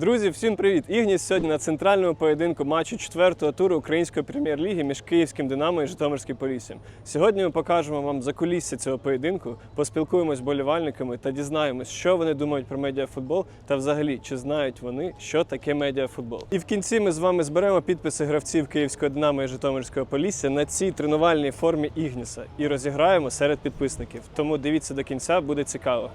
Друзі, всім привіт! Ігніс сьогодні на центральному поєдинку матчу четвертого туру української прем'єр-ліги між Київським Динамо і Житомирським Поліссям. Сьогодні ми покажемо вам закулісся цього поєдинку, поспілкуємось з болівальниками та дізнаємось, що вони думають про медіафутбол та взагалі чи знають вони, що таке медіафутбол. І в кінці ми з вами зберемо підписи гравців Київського Динамо і Житомирського Полісся на цій тренувальній формі Ігніса і розіграємо серед підписників. Тому дивіться до кінця, буде цікаво.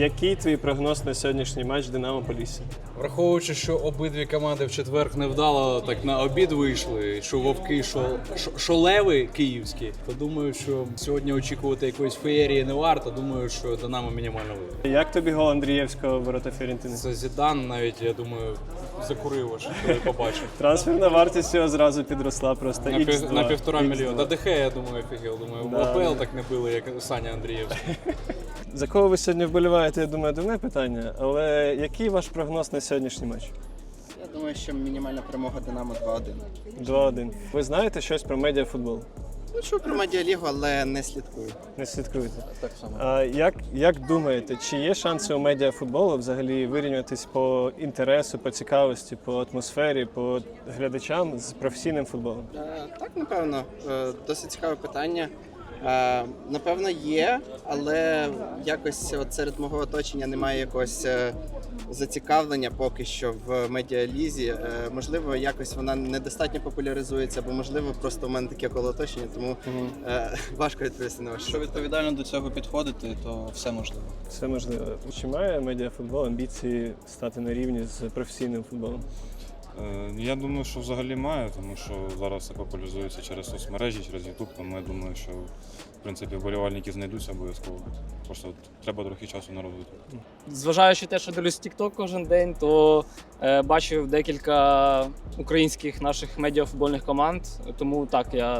Який твій прогноз на сьогоднішній матч Динамо Полісся? Враховуючи, що обидві команди в четвер невдало так на обід вийшли, що вовки, що, що, що леви київські, то думаю, що сьогодні очікувати якоїсь феєрії не варто. Думаю, що Динамо мінімально вийде. Як тобі гол Андрієвського ворота Фіорентини? Це Зідан навіть, я думаю, закурив, аж, коли побачив. Трансферна вартість його зразу підросла просто На, X2, на півтора X2. мільйона. Та ДХ, я думаю, офігел. Думаю, в Да, да. так не били, як Саня Андрієвський. За кого ви сьогодні вболіваєте, я думаю, дурне питання. Але який ваш прогноз на сьогоднішній матч? Я думаю, що мінімальна перемога Динамо 2-1. 2-1. Ви знаєте щось про медіафутбол? Ну чув про медіалігу, але не слідкую. Не слідкуєте. Так само. А як, як думаєте, чи є шанси у медіафутболу взагалі вирівнятися по інтересу, по цікавості, по атмосфері, по глядачам з професійним футболом? Е, так, напевно, Е, досить цікаве питання. Е, напевно, є, але якось от серед мого оточення немає якогось е, зацікавлення поки що в медіалізі. Е, можливо, якось вона недостатньо популяризується, або можливо, просто в мене таке коло оточення, тому е, важко відповісти на ваше. Якщо відповідально до цього підходити, то все можливо. Все можливо. Чи має медіафутбол амбіції стати на рівні з професійним футболом? Е, Я думаю, що взагалі має, тому що зараз все популяризується через соцмережі, через YouTube, тому я думаю, що в принципі вболівальники знайдуться обов'язково. Просто треба трохи часу на розвиток. Зважаючи те, що дивлюсь TikTok кожен день, то е, бачив декілька українських наших медіафутбольних команд. Тому так, я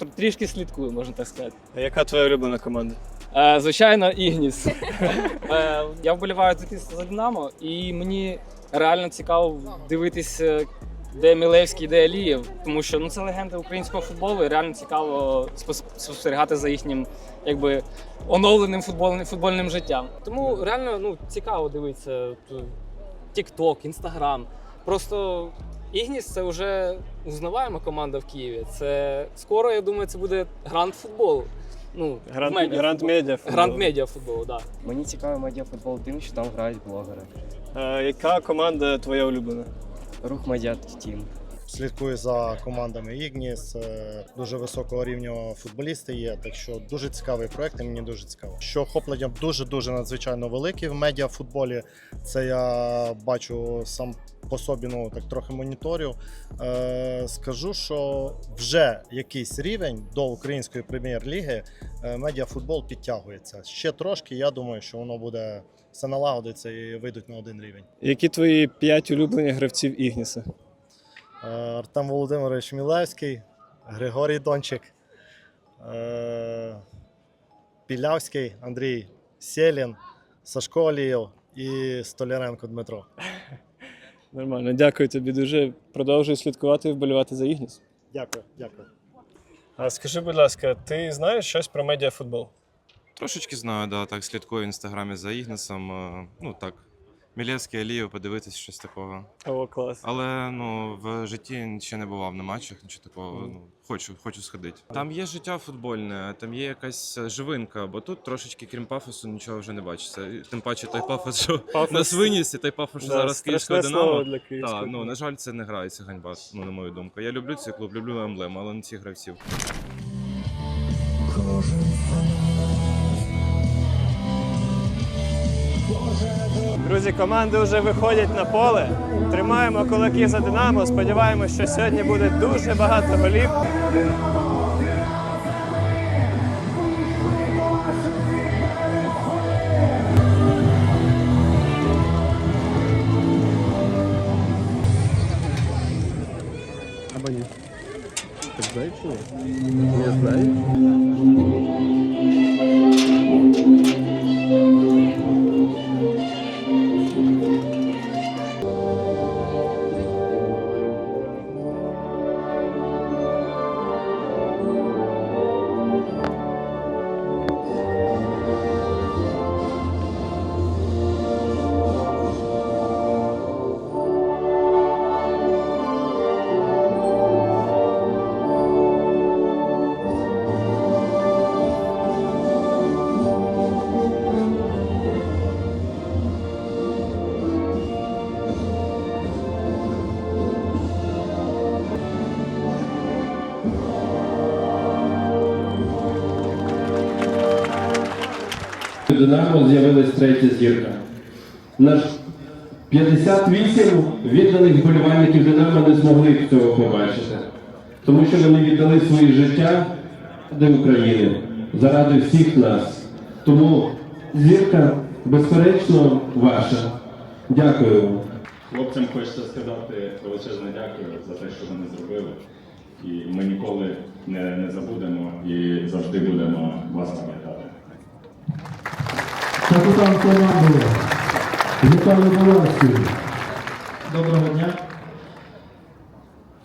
тр- трішки слідкую, можна так сказати. А яка твоя улюблена команда? Е, звичайно, Ігніс. е, я вболіваю за Київ- за Динамо, і мені реально цікаво дивитись, е, де Мілевський, де Алієв, тому що ну, це легенди українського футболу, і реально цікаво спос- спостерігати за їхнім якби, оновленим футбольним, футбольним життям. Тому реально ну, цікаво дивитися TikTok, Instagram. Просто Ігніс це вже узнаваема команда в Києві. Це скоро, я думаю, це буде гранд футбол. Ну, Гранд, медіа. Гранд медіа футболу, так. Мені цікавий медіафутбол тим, що там грають блогери. А, яка команда твоя улюблена? Рух Мадят Тім. Слідкую за командами Ігніс. е, Дуже високого рівня футболісти є. Так що дуже цікавий проект, і мені дуже цікаво. Що охоплення дуже дуже надзвичайно велике в медіафутболі. Це я бачу сам по собі, ну так трохи моніторю. Е, скажу, що вже якийсь рівень до української прем'єр-ліги е, медіафутбол підтягується. Ще трошки. Я думаю, що воно буде все налагодиться і вийдуть на один рівень. Які твої п'ять улюблені гравців Ігніса? Е, Артем Володимирович Мілевський, Григорій Дончик, е, Пілявський Андрій Селін, Сашко Олієв і Столяренко Дмитро. Нормально, дякую тобі дуже. Продовжуй слідкувати і вболівати за Ігніс. Дякую, дякую. А скажи, будь ласка, ти знаєш щось про медіафутбол? Трошечки знаю, да, так слідкую в інстаграмі за Ігнесом. е, Ну так, Мілєвський, Алієв, подивитись щось такого. О, клас. Але ну в житті ще не бував на матчах, нічого такого. Ну хочу, хочу сходити. Там є життя футбольне, там є якась е, живинка, бо тут трошечки, крім пафосу, нічого вже не бачиться. Тим паче той пафос, що Пафос- нас виніс, і той пафос, що Да, зараз київського страшне слово для київського. Так, ну на жаль, це не грається ганьба, ну на мою думку. Я люблю цей клуб, люблю емблему, але не цих гравців. Друзі, команди вже виходять на поле. Тримаємо кулаки за Динамо. Сподіваємось, що сьогодні буде дуже багато голів. Або ні. Так знаєш, Не знаю. Динамо з'явилась третя зірка. Наш 58 відданих вболівальників Динамо не змогли цього побачити, тому що вони віддали свої життя для України заради всіх нас. Тому зірка, безперечно, ваша. Дякую. Хлопцям хочеться сказати величезне дякую за те, що вони зробили. І ми ніколи не, не забудемо і завжди будемо вас пам'ятати. Капітан команди Віталій Волоський. Доброго дня.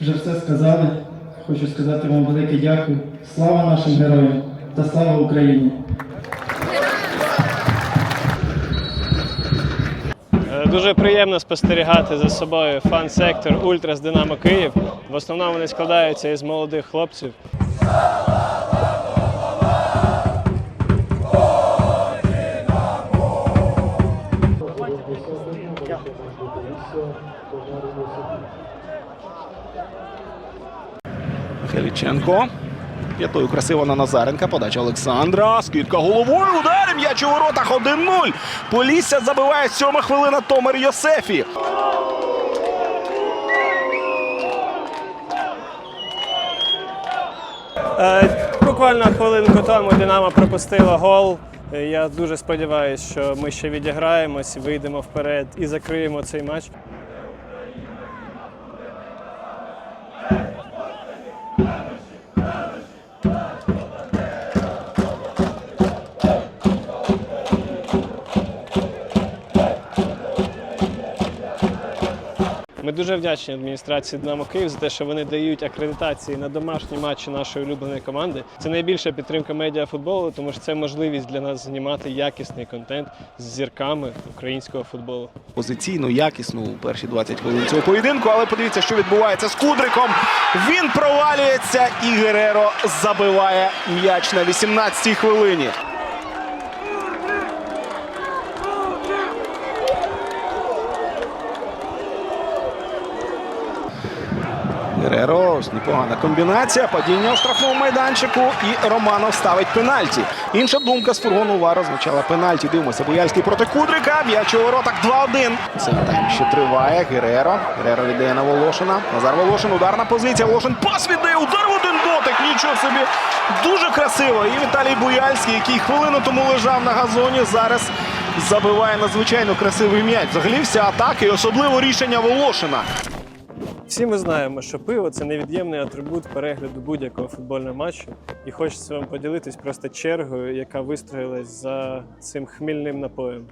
Вже все сказали. Хочу сказати вам велике дякую. Слава нашим героям та слава Україні! Е, Дуже приємно спостерігати за собою фан-сектор Ультрас Динамо Київ. В основному вони складаються із молодих хлопців. Хеліченко. П'ятою красиво на Назаренка. Подача Олександра. Скидка головою. Удар. М'яч у воротах 1-0. Полісся забиває сьома хвилина Томер Йосефі. Е, Буквально хвилинку тому Динамо пропустило гол. Е, Я дуже сподіваюся, що ми ще відіграємось, вийдемо вперед і закриємо цей матч. Дуже вдячні адміністрації Динамо Київ за те, що вони дають акредитації на домашні матчі нашої улюбленої команди. Це найбільша підтримка медіафутболу, тому що це можливість для нас знімати якісний контент з зірками українського футболу. Позиційно, якісно у перші 20 хвилин цього поєдинку. Але подивіться, що відбувається з Кудриком. Він провалюється і Гереро забиває м'яч на 18-й хвилині. Гереро, непогана комбінація, падіння у штрафному майданчику і Романов ставить пенальті. Інша думка з фургону Вар означала пенальті. Дивимося, Бояльський проти Кудрика, м'яч у воротах 2-1. Цей тайм ще триває. Гереро. Гереро віддає на Волошина. Назар Волошин, ударна позиція. Волошин пас віддає, удар в один дотик. Нічого собі. Дуже красиво. І Віталій Буяльський, який хвилину тому лежав на газоні, зараз забиває надзвичайно красивий м'яч. Взагалі вся атака і особливо рішення Волошина. Всі ми знаємо, що пиво це невід'ємний атрибут перегляду будь-якого футбольного матчу. І хочеться вам поділитись просто чергою, яка вистроїлась за цим хмільним напоєм.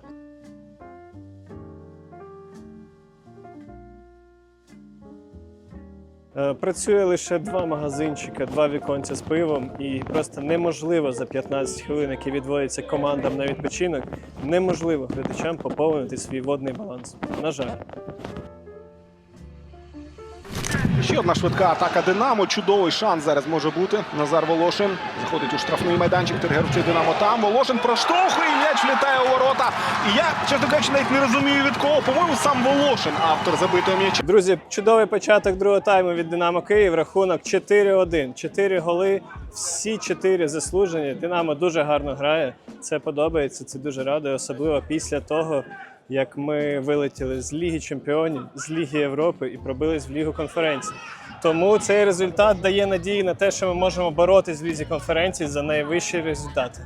Е, Працює лише два магазинчика, два віконця з пивом, і просто неможливо за 15 хвилин, які відводяться командам на відпочинок, неможливо глядачам поповнити свій водний баланс. На жаль. Ще одна швидка атака Динамо. Чудовий шанс зараз може бути. Назар Волошин заходить у штрафний майданчик. Тергерці Динамо там. Волошин проштовхує, м'яч влітає у ворота. І я, чесно кажучи, навіть не розумію від кого. По-моєму, сам Волошин, автор забитого м'яча. Друзі, чудовий початок другого тайму від Динамо Київ. Рахунок 4-1. Чотири голи, всі чотири заслужені. Динамо дуже гарно грає. Це подобається, це дуже радує, особливо після того, як ми вилетіли з Ліги Чемпіонів, з Ліги Європи і пробились в Лігу конференцій. Тому цей результат дає надії на те, що ми можемо боротись в лізі конференцій за найвищі результати.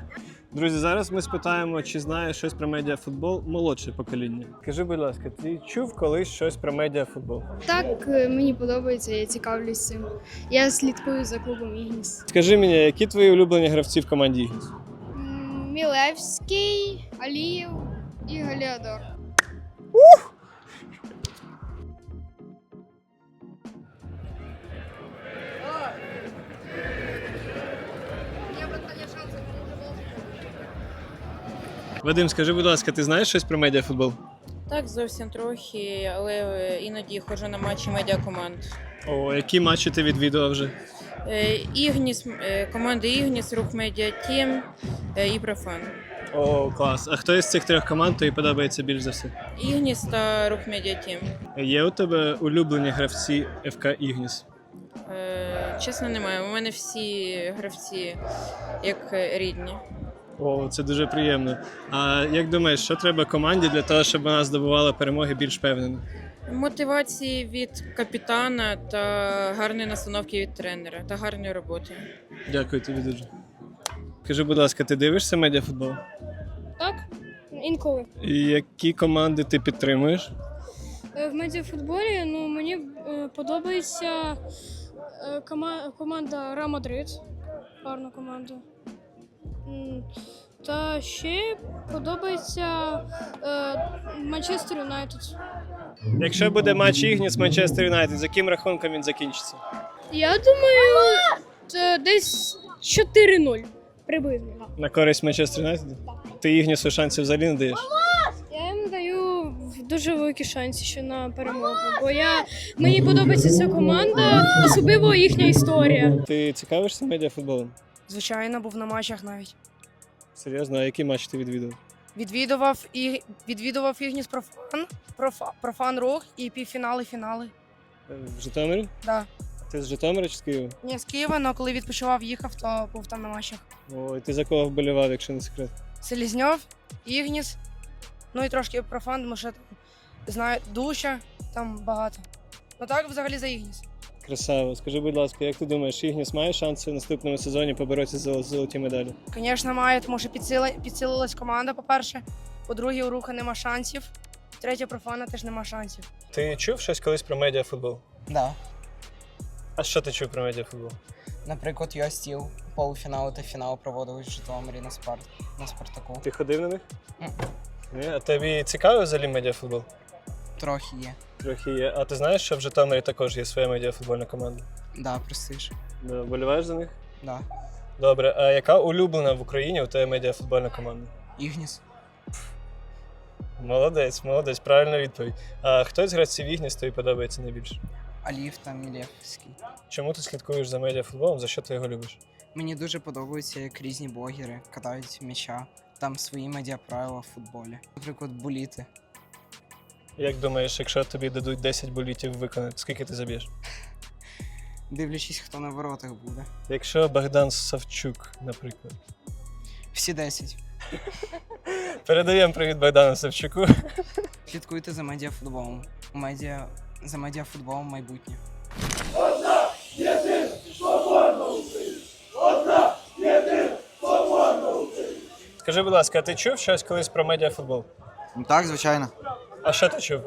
Друзі, зараз ми спитаємо, чи знає щось про медіафутбол молодше покоління. Скажи, будь ласка, ти чув колись щось про медіафутбол? Так, е, мені подобається, я цікавлюсь цим. Я слідкую за клубом Ігніс. Скажи мені, які твої улюблені гравці в команді Ігніс? Мілевський, Алієв і Галіадор. Вадим, скажи, будь ласка, ти знаєш щось про медіафутбол? Так, зовсім трохи, але іноді ходжу на матчі медіакоманд. О, які матчі ти відвідував вже? Е, Ігніс, е, команди Ігніс, Рух Медіа Тім е, і Профан. О, клас. А хто із цих трьох команд тобі подобається більш за все? Ігніс та Рух Медіа Тім. Є у тебе улюблені гравці ФК Ігніс? Е, Чесно, немає. У мене всі гравці як рідні. О, це дуже приємно. А як думаєш, що треба команді для того, щоб вона здобувала перемоги більш впевнено? Мотивації від капітана та гарної настановки від тренера та гарної роботи. Дякую тобі дуже. Скажи, будь ласка, ти дивишся медіафутбол? Так, інколи. І які команди ти підтримуєш? Е, В медіафутболі ну, мені е, подобається е, команда Ра Мадрид. Гарна команда. Та ще подобається Манчестер Юнайтед. Якщо буде матч Ігніс Манчестер Юнайтед, з яким рахунком він закінчиться? Я думаю, десь 4-0 приблизно. На користь Манчестер Юнайтед? Ти Ігнісу шансів взагалі не даєш? Я їм даю дуже великі шанси ще на перемогу, бо я мені подобається ця команда, особливо їхня історія. Ти цікавишся медіафутболом? Звичайно, був на матчах навіть. Серйозно, а який матч ти відвідав? Відвідував і відвідував Ігніс Профан, профа, профан рух і півфінали, фінали. Е, В Житомирі? Да. Ти з Житомира чи з Києва? Ні, з Києва, але коли відпочивав, їхав, то був там на матчах. Ой, ти за кого вболівав, якщо не секрет? Селізньов, Ігніс, ну і трошки профан, тому що знаю, душа, там багато. Ну так взагалі за Ігніс. Красаво. Скажи, будь ласка, як ти думаєш, Ігніс має шанси в наступному сезоні поборотися за золоті медалі? Звісно, має, тому що підсила, підсилилась команда, по-перше. По-друге, у руха нема шансів. Третє, профана теж нема шансів. Ти чув щось колись про медіафутбол? Да. А що ти чув про медіафутбол? Наприклад, я стіл полуфінал та фінал проводили в Житомирі на спарт на Спартаку. Ти ходив на них? Ні, а тобі цікавий взагалі медіафутбол? Трохи є. Трохи є. А ти знаєш, що в Житомирі також є своя медіафутбольна команда? Да, престиж. Да, Боліваєш за них? Да. Добре, а яка улюблена в Україні у тебе медіафутбольна команда? Ігніс. Молодець, молодець, правильна відповідь. А хто з гравців Ігніс тобі подобається найбільше? Алів та Мілєвський. Чому ти слідкуєш за медіафутболом? За що ти його любиш? Мені дуже подобається, як різні блогери катають м'яча. Там свої медіаправила в футболі. Наприклад, буліти. Як думаєш, якщо тобі дадуть 10 болітів виконати, скільки ти заб'єш? Дивлячись, хто на воротах буде. Якщо Богдан Савчук, наприклад. Всі 10. Передаємо привіт Богдану Савчуку. Слідкуйте за медіафутболом. Медіа за медіафутболом майбутнє. Скажи, будь ласка, ти чув щось колись про медіафутбол? Ну, Так, звичайно. А що ти чув?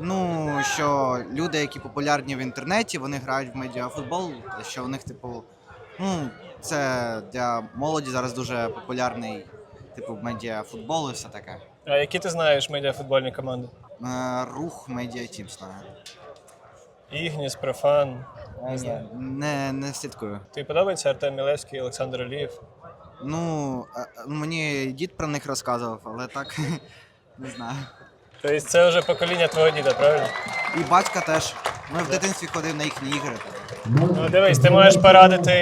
Ну, що люди, які популярні в інтернеті, вони грають в медіафутбол, що в них, типу, ну, це для молоді зараз дуже популярний, типу, медіафутбол і все таке. А які ти знаєш медіафутбольні команди? Е, Рух медіатім знаю. Ігніс, Профан. Не знаю. Не, не слідкую. Тобі подобається Артем Мілевський, Олександр Олієв? Ну, е, е, мені дід про них розказував, але так не знаю. Тобто це вже покоління твого діда, правильно? І батька теж. Ми в дитинстві ходив на їхні ігри. Ну дивись, ти можеш порадити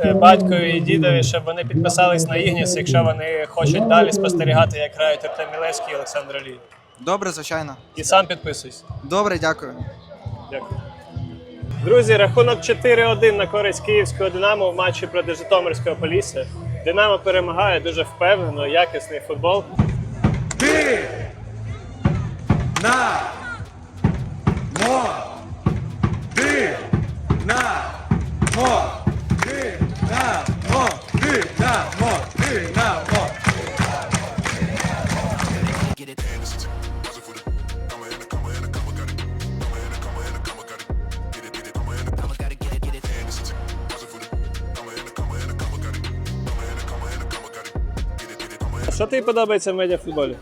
е, батькові і дідові, щоб вони підписались на Ігніс, якщо вони хочуть далі спостерігати, як грають Артем Мілевський і Олександр Олієв. Добре, звичайно. І сам підписуйся. Добре, дякую. Дякую. Друзі, рахунок 4-1 на користь київського Динамо в матчі проти Житомирського Полісся. Динамо перемагає дуже впевнено, якісний футбол. Ти на мо ти на мо ти на мо ти на мо ти на мо що тобі подобається в медіафутболі?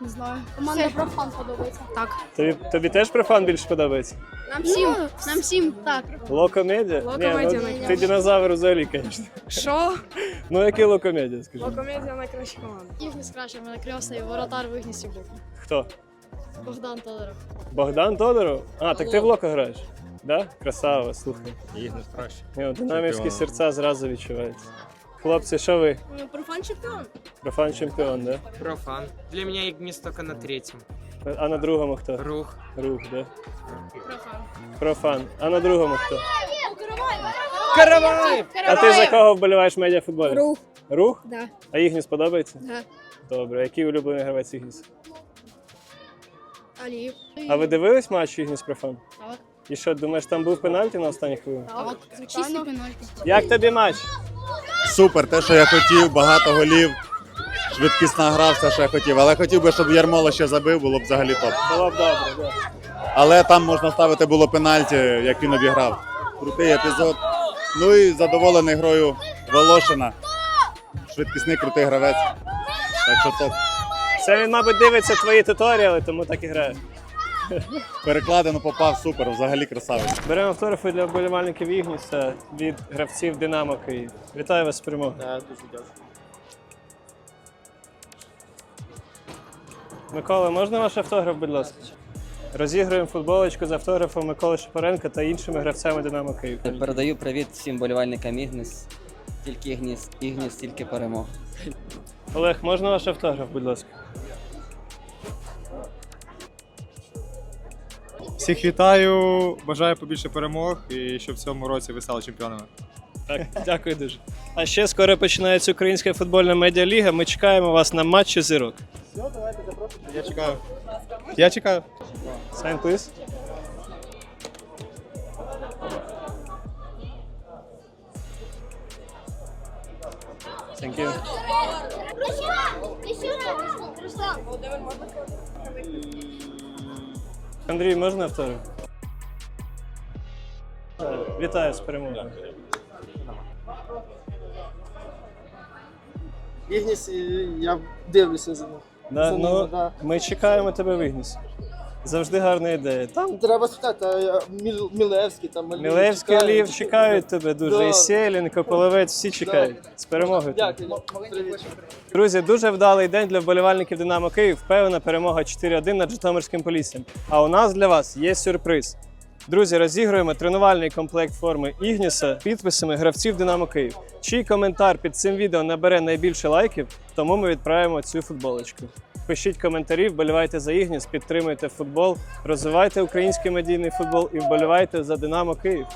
Не знаю. Команда профан подобається. Так. Тобі, тобі теж профан більше подобається? Нам всім, нам всім так. Локомедіа? Локомедіа Ні, ну, найкраще. ти динозавр взагалі, звісно. Що? Ну який локомедіа, скажи? Локомедія найкраща команда. Ігніс краще, в мене крьосний воротар в Ігнісі був. Хто? Богдан Тодоров. Богдан Тодоров? А, так ти в локо граєш? Да? Красава, слухай. Ігнес краще. Ні, от Динамівські серця зразу відчуваються. Хлопці, що ви? Ну, профан чемпіон. Профан чемпіон, да? Профан. Для меня Игнис только на третьем. А на другому хто? Рух. Рух, да? Профан. Профан. А на другому хто? Каравай! А ти за кого вболіваєш в медіафутболі? Рух. Рух? Да. А Ігніс подобається? Да. Добре. Який улюблений гравець Ігніс? Аліїв. А ви дивились матч Ігніс Профан? Так. І що, думаєш, там був пенальті на останній хвилині? Так, звичайно. Як тобі матч? Супер, те, що я хотів, багато голів, швидкісна гра, все, що я хотів. Але хотів би, щоб Ярмоло ще забив, було б взагалі топ. Було б добре, да. Але там можна ставити було пенальті, як він обіграв. Крутий епізод. Ну і задоволений грою Волошина. Швидкісний крутий гравець. Так що топ. Це він, мабуть, дивиться твої туторіали, тому так і грає. Перекладено попав, супер, взагалі красавець. Беремо автографи для вболівальників Ігніса від гравців Динамо Київ. Вітаю вас з перемогою. дуже дякую. Микола, можна ваш автограф, будь ласка? Розігруємо футболочку з автографом Миколи Шапаренка та іншими гравцями Динамо Київ. Передаю привіт всім болівальникам Ігніс. Тільки Ігніс, Ігніс, тільки перемог. Олег, можна ваш автограф, будь ласка? Всіх вітаю, бажаю побільше перемог і щоб в цьому році ви стали чемпіонами. Так, дякую дуже. А ще скоро починається українська футбольна медіаліга. Ми чекаємо вас на матчі зірок. Все, давайте запрошуйте. Я чекаю. Я чекаю. Sign, please. Thank you. Андрій, можна автограф? Е, Вітаю з перемогою. Ігніс, я дивлюся за ним. Да, За ну, да. Ми чекаємо тебе в Ігнісі. Завжди гарна ідея. Там Треба спитати, а, Міл- Мілевський там Аліїв Мілевський чекають. Олів чекають тебе дуже. Да. І Сєлінко, Половець, всі чекають. З перемогою. тебе. Дякую. Привіт. Друзі, дуже вдалий день для вболівальників Динамо Київ. Впевнена перемога 4-1 над Житомирським Поліссям. А у нас для вас є сюрприз. Друзі, розігруємо тренувальний комплект форми Ігніса підписами гравців Динамо Київ. Чий коментар під цим відео набере найбільше лайків, тому ми відправимо цю футболочку. Пишіть коментарі, вболівайте за Ігніс, підтримуйте футбол, розвивайте український медійний футбол і вболівайте за Динамо Київ.